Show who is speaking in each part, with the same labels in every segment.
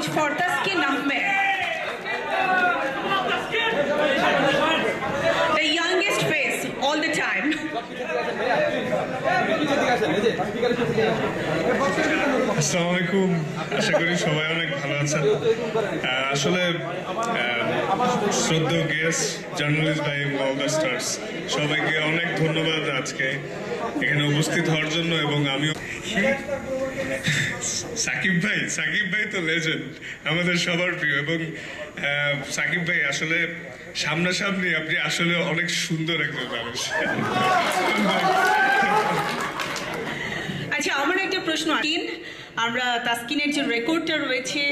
Speaker 1: huge for Taskin Ahmed. The youngest face all the time.
Speaker 2: আসসালামু আলাইকুম। আশা করি সবাই অনেক ভালো আছেন। আসলে শ্রদ্ধ গেস্ট জার্নালিস্ট ভাই অল দ্য স্টার্স সবাইকে অনেক ধন্যবাদ আজকে এখানে উপস্থিত হওয়ার জন্য এবং আমিও সাকিব ভাই সাকিব ভাই তো লেজেন্ড আমাদের সবার প্রিয় এবং সাকিব ভাই আসলে সামনাসামনি আপনি আসলে অনেক সুন্দর একজন মানুষ।
Speaker 1: আচ্ছা আমার একটা প্রশ্ন তিন আমরা তাসকিনের যে রেকর্ডটা রয়েছে,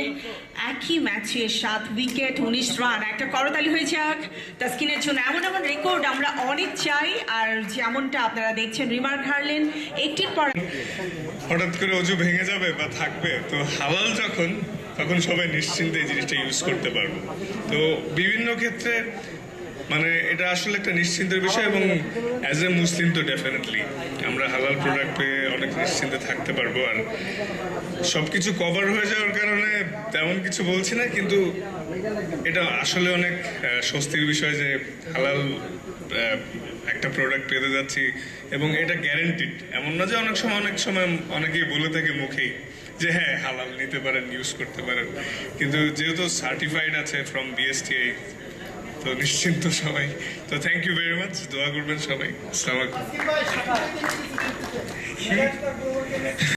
Speaker 1: একই ম্যাচে সাত উইকেট, উনিশ রান, একটা করতালি হয়ে যাক তাসকিনের জন্য এমন এমন রেকর্ড আমরা অনেক চাই, আর যেমনটা আপনারা দেখছেন, রিমার্ক হারলেন, একটির পর
Speaker 2: হঠাৎ করে অজু ভেঙে যাবে বা থাকবে, তো হালাল যখন, তখন সবাই নিশ্চিন্তে এই জিনিসটা ইউজ করতে পারব। তো বিভিন্ন ক্ষেত্রে মানে এটা আসলে একটা নিশ্চিন্তের বিষয় এবং অ্যাজ এ মুসলিম তো ডেফিনেটলি আমরা হালাল প্রোডাক্ট পেয়ে অনেক নিশ্চিন্তে থাকতে পারব আর সব কিছু কভার হয়ে যাওয়ার কারণে তেমন কিছু বলছি না, কিন্তু এটা আসলে অনেক স্বস্তির বিষয় যে হালাল একটা প্রোডাক্ট পেতে যাচ্ছি এবং এটা গ্যারেন্টিড এমন না যে অনেক সময় অনেক সময় অনেকেই বলে থাকে মুখেই যে হ্যাঁ হালাল নিতে পারেন ইউজ করতে পারেন। কিন্তু যেহেতু সার্টিফাইড আছে ফ্রম বিএসটিআই তো নিশ্চিন্ত সবাই। তো থ্যাংক ইউ ভেরি মাচ দোয়া করবেন সবাই। আলাইকুম।